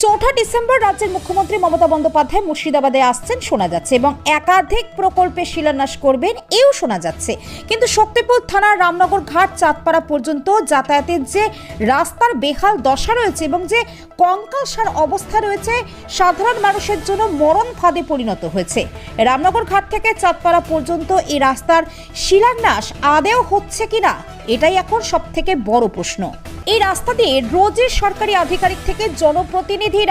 So চৌঠা December রাজ্যের মুখ্যমন্ত্রী মমতা বন্দ্যোপাধ্যায় মুর্শিদাবাদে আসছেন, শোনা যাচ্ছে। এবং একাধিক প্রকল্পে শিলান্যাস করবেন, এও শোনা যাচ্ছে। কিন্তু শক্তিপুর থানার রামনগর ঘাট, চাঁদপাড়া পর্যন্ত যাতায়াতের যে রাস্তার বেহাল দশা রয়েছে এবং যে কঙ্কালসার অবস্থা রয়েছে, সাধারণ মানুষের জন্য মরণ ফাঁদে পরিণত হয়েছে। রামনগর ঘাট থেকে চাঁদপাড়া পর্যন্ত এই রাস্তার শিলান্যাস আদেও হচ্ছে কিনা, এটাই এখন সব থেকে বড় প্রশ্ন। এই রাস্তা দিয়ে রোজের সরকারি আধিকারিক থেকে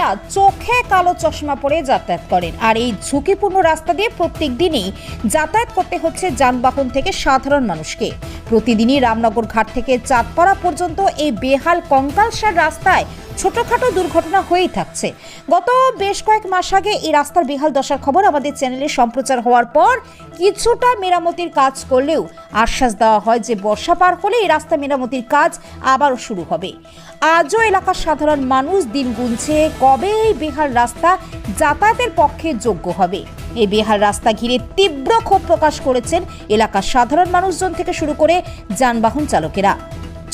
জনপ্রতিনিধিরা চোখে কালো চশমা পরে যাতায়াত করেন। আর এই ঝুঁকিপূর্ণ রাস্তা দিয়ে প্রত্যেক দিনই যাতায়াত করতে হচ্ছে যানবাহন থেকে সাধারণ মানুষকে। প্রতিদিনই রামনগর ঘাট থেকে চাঁদপাড়া পর্যন্ত এই বেহাল কঙ্কালসার রাস্তায় ছোটখাটো দুর্ঘটনা হয়েই থাকছে। গত বেশ কয়েক মাস আগে এই রাস্তার বেহাল দশার খবর আমাদের চ্যানেলে সম্প্রচার হওয়ার পর কিছুটা মেরামতির কাজ করলেও আশ্বাস দেওয়া হয় যে বর্ষা পার হলে এই রাস্তা মেরামতির কাজ আবারও শুরু হবে। আজও এলাকার সাধারণ মানুষ দিন গুনছে কবে এই বেহাল রাস্তা যাতায়াতের পক্ষে যোগ্য হবে। এই বেহাল রাস্তা ঘিরে তীব্র ক্ষোভ প্রকাশ করেছেন এলাকার সাধারণ মানুষজন থেকে শুরু করে যানবাহন চালকেরা।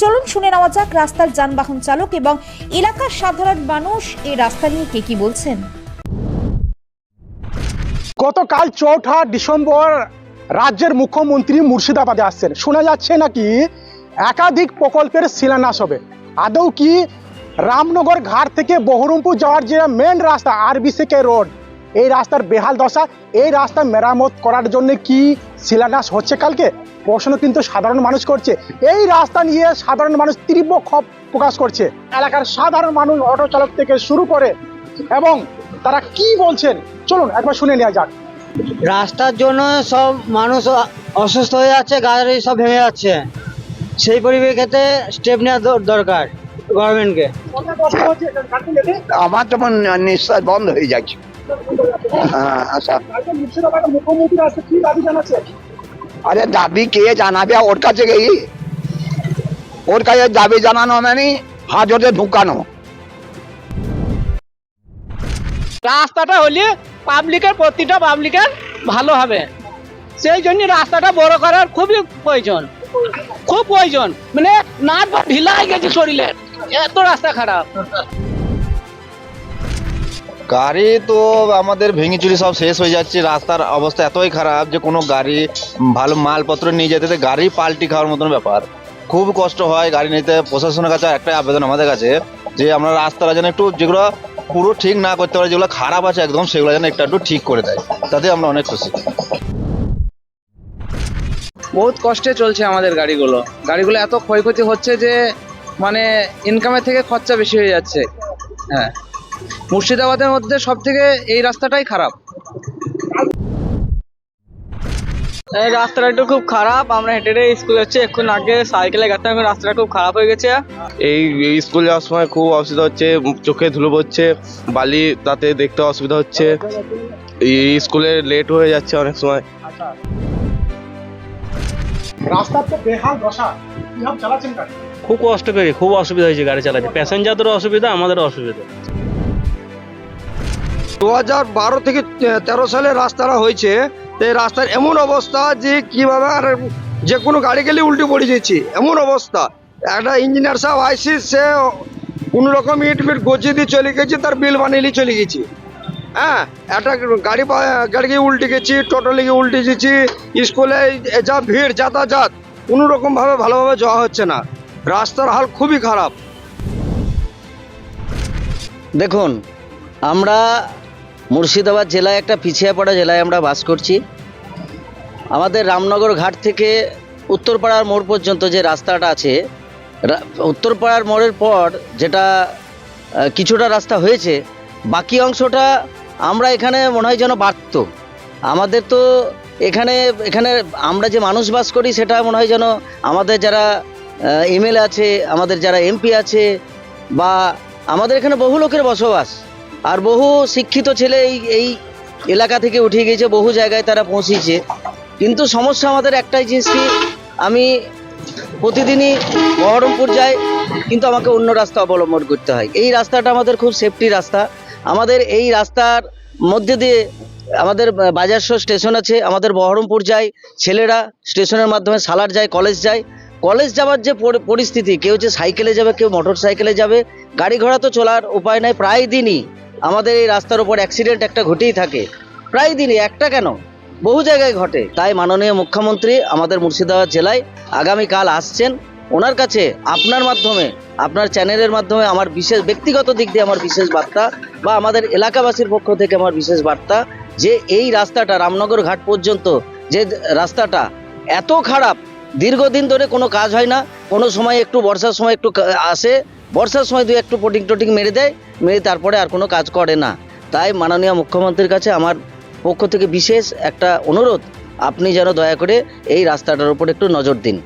চলুন শুনে নেওয়া যাক রাস্তার যানবাহন চালক এবং এলাকার সাধারণ মানুষ এই রাস্তা নিয়ে কে কি বলছেন। গতকাল চৌঠা ডিসেম্বর রাজ্যের মুখ্যমন্ত্রী মুর্শিদাবাদে আসছেন। শোনা যাচ্ছে নাকি একাধিক প্রকল্পের শিলান্যাস হবে। আদৌ কি রামনগর ঘাট থেকে বহরমপুর যাওয়ার যে মেন রাস্তা, আরবিসিকে রোড এই রাস্তার বেহাল দশা এই রাস্তা মেরামত করার জন্য কি শিলান্যাস হচ্ছে কালকে? প্রশ্ন কিন্তু সাধারণ মানুষ করছে। এই রাস্তা নিয়ে সাধারণ মানুষ তীব্র ক্ষোভ প্রকাশ করছে। এলাকার সাধারণ মানুষ অটো চালক থেকে শুরু করে এবং তারা কি বলছেন? চলুন একবার শুনে নেওয়া যাক। রাস্তার জন্য সব মানুষ অসুস্থ হয়ে যাচ্ছে গাড়ি সব ভেঙে যাচ্ছে। সেই পরিপ্রেক্ষিতে স্টেপ নেওয়া দরকার গভর্নমেন্টকে আমার যেমন নিঃশ্বাস বন্ধ হয়ে যাচ্ছে। আচ্ছা। মুখ্যমন্ত্রী আছে কি দাবি জানাচ্ছে? আরে দাবি কে জানাবে? ওর কাছে গেই ওর কাছে দাবি জানানো মানে হাজতে ঢুকানো। রাস্তাটা হলে পাবলিকের প্রতিটা পাবলিকের ভালো হবে। সেই জন্য রাস্তাটা বড় করার খুবই প্রয়োজন। খুব প্রয়োজন। মানে না ঢিলা হয়ে গেছে শরীরের। এত রাস্তা খারাপ। গাড়ি তো আমাদের ভেঙে চুরি সব শেষ হয়ে যাচ্ছে, রাস্তার অবস্থা এতই খারাপ যে কোনো গাড়ি ভালো মালপত্র নিয়ে যেতে গাড়ি পাল্টি খাওয়ার মতন ব্যাপার। খুব কষ্ট হয় গাড়ি নিতে, প্রশাসনের কাছে একটাই আবেদন আমাদের কাছে যে আমরা রাস্তাটা যেন একটু যেগুলো পুরো ঠিক না করতে পারে, যেগুলো খারাপ আছে একদম, সেগুলো যেন একটু একটু ঠিক করে দেয়। তাতে আমরা অনেক খুশি। বহুত কষ্টে চলছে আমাদের গাড়িগুলো। গাড়িগুলো এত ক্ষয়ক্ষতি হচ্ছে যে মানে ইনকামের থেকে খরচা বেশি হয়ে যাচ্ছে। হ্যাঁ। মুর্শিদাবাদের মধ্যে সব থেকে এই রাস্তাটাই খারাপ। এই রাস্তাটা একটু খুব খারাপ আমরা হেঁটে হেঁটে স্কুল যাচ্ছি এখন আগে সাইকেলে গেতাম এখন রাস্তাটা খুব খারাপ হয়ে গেছে। এই স্কুল যাওয়ার সময় খুব অসুবিধা হচ্ছে চোখে ধুলো পড়ছে বালি তাতে দেখতে অসুবিধা হচ্ছে। এই স্কুলে লেট হয়ে যাচ্ছে অনেক সময়। রাস্তার তো বেহাল দশা কীভাবে চালাচ্ছেন গাড়ি? খুব কষ্ট করি খুব অসুবিধা হয়েছে গাড়ি চালাতে। প্যাসেঞ্জারদেরও অসুবিধা আমাদেরও অসুবিধা। দু বারো থেকে তেরো সালে রাস্তাটা হয়েছে। এই রাস্তার এমন অবস্থা যে কীভাবে আর যে কোনো গাড়ি গেলে উল্টে পড়ে যাচ্ছি। এমন অবস্থা। একটা ইঞ্জিনিয়ার সাহেব আইসি, সে কোনো রকম ইট ফিট গজিয়ে দিয়ে চলে গেছে, তার বিল বানিয়ে নিয়ে চলে গেছি। হ্যাঁ একটা গাড়ি গাড়ি গিয়ে উল্টে গেছি, টোটো লেগে উল্টে গেছি, স্কুলে যা ভিড়, যাতায়াত, কোনো রকম ভাবে ভালোভাবে যাওয়া হচ্ছে না। রাস্তার হাল খুবই খারাপ। দেখুন, আমরা মুর্শিদাবাদ জেলায় একটা পিছিয়ে পড়া জেলায় আমরা বাস করছি। আমাদের রামনগর ঘাট থেকে উত্তরপাড়ার মোড় পর্যন্ত যে রাস্তাটা আছে উত্তরপাড়ার মোড়ের পর যেটা কিছুটা রাস্তা হয়েছে, বাকি অংশটা আমরা এখানে মনে হয় যেন বাড়ত আমাদের তো এখানে এখানে আমরা যে মানুষ বাস করি সেটা মনে হয় যেন আমাদের যারা এমএলএ আছে, আমাদের যারা এমপি আছে বা আমাদের এখানে বহু লোকের বসবাস। আর বহু শিক্ষিত ছেলে এই এই এলাকা থেকে উঠে গিয়েছে, বহু জায়গায় তারা পৌঁছেছে। কিন্তু সমস্যা আমাদের একটাই জিনিস কি আমি প্রতিদিনই বহরমপুর যাই, কিন্তু আমাকে অন্য রাস্তা অবলম্বন করতে হয়। এই রাস্তাটা আমাদের খুব সেফটি রাস্তা। আমাদের এই রাস্তার মধ্যে দিয়ে আমাদের বাজারশো স্টেশন আছে, আমাদের বহরমপুর যায় ছেলেরা স্টেশনের মাধ্যমে সালার যায় কলেজ যায় কলেজ যাওয়ার যে পরিস্থিতি, কেউ যে সাইকেলে যাবে, কেউ মোটর সাইকেলে যাবে, গাড়ি ঘোড়া তো চলার উপায় নাই, প্রায় দিনই। আমাদের এই রাস্তার উপর অ্যাক্সিডেন্ট একটা ঘটেই থাকে। প্রায় দিনই, একটা কেন? বহু জায়গায় ঘটে। তাই মাননীয় মুখ্যমন্ত্রী আমাদের মুর্শিদাবাদ জেলায় আগামীকাল আসছেন। ওনার কাছে আপনার মাধ্যমে, আপনার চ্যানেলের মাধ্যমে আমার বিশেষ ব্যক্তিগত দিক দিয়ে আমার বিশেষ বার্তা বা আমাদের এলাকাবাসীর পক্ষ থেকে আমার বিশেষ বার্তা যে এই রাস্তাটা, রামনগর ঘাট পর্যন্ত যে রাস্তাটা এত খারাপ, দীর্ঘদিন ধরে কোনো কাজ হয় না, কোনো সময় একটু বর্ষার সময় একটু আসে বর্ষার সময় দু একটু পটিং টটিং মেরে দেয়, মেরে তারপরে আর কোনো কাজ করে না। তাই মাননীয় মুখ্যমন্ত্রীর কাছে আমার পক্ষ থেকে বিশেষ একটা অনুরোধ, আপনি যেন দয়া করে এই রাস্তাটার উপর একটু নজর দিন।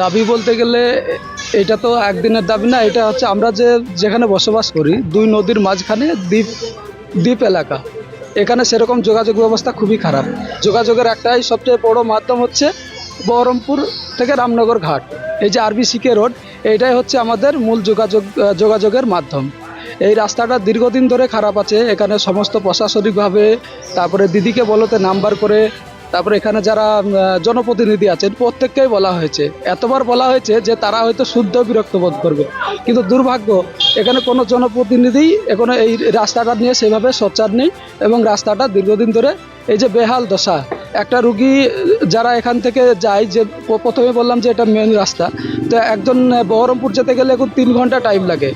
দাবি বলতে গেলে এটা তো একদিনের দাবি না, এটা হচ্ছে আমরা যে যেখানে বসবাস করি, দুই নদীর মাঝখানে দ্বীপ দ্বীপ এলাকা। এখানে সেরকম যোগাযোগ ব্যবস্থা খুবই খারাপ। যোগাযোগের একটাই সবচেয়ে বড় মাধ্যম হচ্ছে বহরমপুর থেকে রামনগর ঘাট। এই যে আরবি সিকে রোড এইটাই হচ্ছে আমাদের মূল যোগাযোগ, যোগাযোগের মাধ্যম। এই রাস্তাটা দীর্ঘদিন ধরে খারাপ আছে, এখানে সমস্ত প্রশাসনিকভাবে, তারপরে দিদিকে বলতে নাম্বার করে, তারপরে এখানে যারা জনপ্রতিনিধি আছেন, প্রত্যেককেই বলা হয়েছে। এতবার বলা হয়েছে যে তারা হয়তো শুদ্ধ বিরক্ত বোধ করবে। কিন্তু দুর্ভাগ্য, এখানে কোনো জনপ্রতিনিধি এখনও এই রাস্তাটা নিয়ে সেভাবে সোচ্চার নেই এবং রাস্তাটা দীর্ঘদিন ধরে এই যে বেহাল দশা একটা রুগী যারা এখান থেকে যায়, যে প্রথমে বললাম যে এটা মেন রাস্তা। তো একজন বহরমপুর যেতে গেলে এখন তিন ঘণ্টা টাইম লাগে।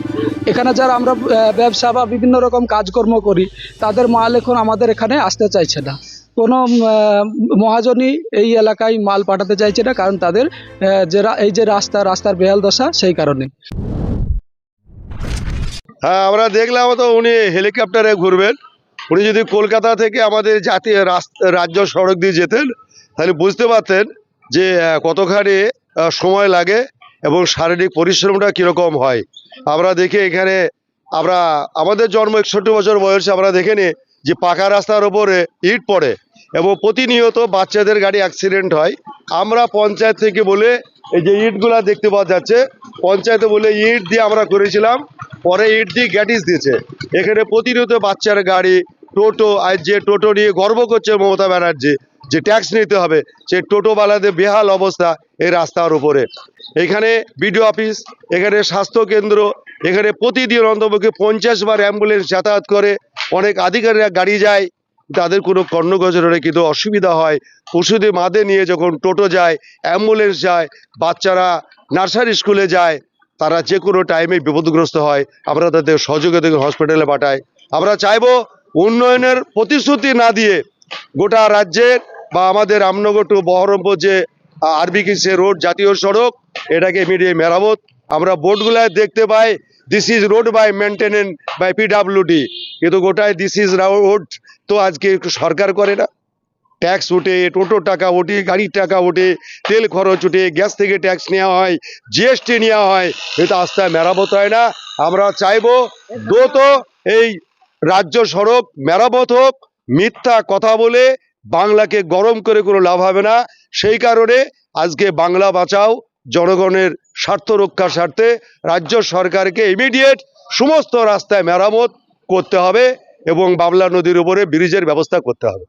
এখানে যারা আমরা ব্যবসা বা বিভিন্ন রকম কাজকর্ম করি, তাদের মাল এখন আমাদের এখানে আসতে চাইছে না। কোনো মহাজনই এই এলাকায় মাল পাঠাতে চাইছে না, কারণ তাদের যে এই যে রাস্তা, রাস্তার বেহাল দশা, সেই কারণে। হ্যাঁ আমরা দেখলাম তো উনি হেলিকপ্টারে ঘুরবেন। উনি যদি কলকাতা থেকে আমাদের জাতীয় রাজ্য সড়ক দিয়ে যেতেন, তাহলে বুঝতে পারতেন যে কতখানি সময় লাগে এবং শারীরিক পরিশ্রমটা কীরকম হয়। আমরা দেখি এখানে, আমরা, আমাদের জন্ম একষট্টি বছর বয়সে আমরা দেখে নিই যে পাকা রাস্তার ওপরে ইট পড়ে এবং প্রতিনিয়ত বাচ্চাদের গাড়ি অ্যাক্সিডেন্ট হয়। আমরা পঞ্চায়েত থেকে বলে এই যে ইটগুলা দেখতে পাওয়া যাচ্ছে, পঞ্চায়েতে বলে ইট দিয়ে আমরা করেছিলাম, পরে ইট দিয়ে গ্যাটিস দিয়েছে। এখানে প্রতিনিয়ত বাচ্চার গাড়ি টোটো আর যে টোটো নিয়ে গর্ব করছে মমতা ব্যানার্জি, যে ট্যাক্স নিতে হবে সেই টোটোওয়ালাদের বেহাল অবস্থা এই রাস্তার উপরে। এখানে বিডিও অফিস, এখানে স্বাস্থ্য কেন্দ্র এখানে প্রতিদিন অন্তপক্ষে পঞ্চাশ বার অ্যাম্বুলেন্স যাতায়াত করে, অনেক আধিকারিকরা গাড়ি যায়, তাদের কোনো কর্ণগোচরে কিন্তু অসুবিধা হয়। ওষুধে মাদে নিয়ে যখন টোটো যায়, অ্যাম্বুলেন্স যায়, বাচ্চারা নার্সারি স্কুলে যায়, তারা যে কোনো টাইমে বিপদগ্রস্ত হয়, আমরা তাদের সহযোগিতা হসপিটালে পাঠাই। আমরা চাইব উন্নয়নের প্রতিশ্রুতি না দিয়ে গোটা রাজ্যের বা আমাদের রামনগর টু বহরমপুর যে আরবি কিসে রোড জাতীয় সড়ক, এটাকে মিডিয়ে মেরামত। আমরা বোর্ডগুলায় দেখতে পাই this is road by maintenance by PWD কিন্তু গোটায় দিস ইজ রোড তো আজকে একটু সরকার করে না। ট্যাক্স ওঠে টোটো টাকা ওঠে গাড়ির টাকা ওঠে তেল খরচ ওঠে গ্যাস থেকে ট্যাক্স নেওয়া হয় জিএসটি নেওয়া হয়, এটা আস্তে মেরামত হয় না। আমরা চাইব দ্রুত এই রাজ্য সড়ক মেরামত হোক, মিথ্যা কথা বলে বাংলাকে গরম করে কোনো লাভ হবে না। সেই কারণে আজকে বাংলা বাঁচাও, জনগণের স্বার্থ রক্ষার স্বার্থে রাজ্য সরকারকে ইমিডিয়েট সমস্ত রাস্তায় মেরামত করতে হবে এবং বাবলা নদীর উপরে ব্রিজের ব্যবস্থা করতে হবে।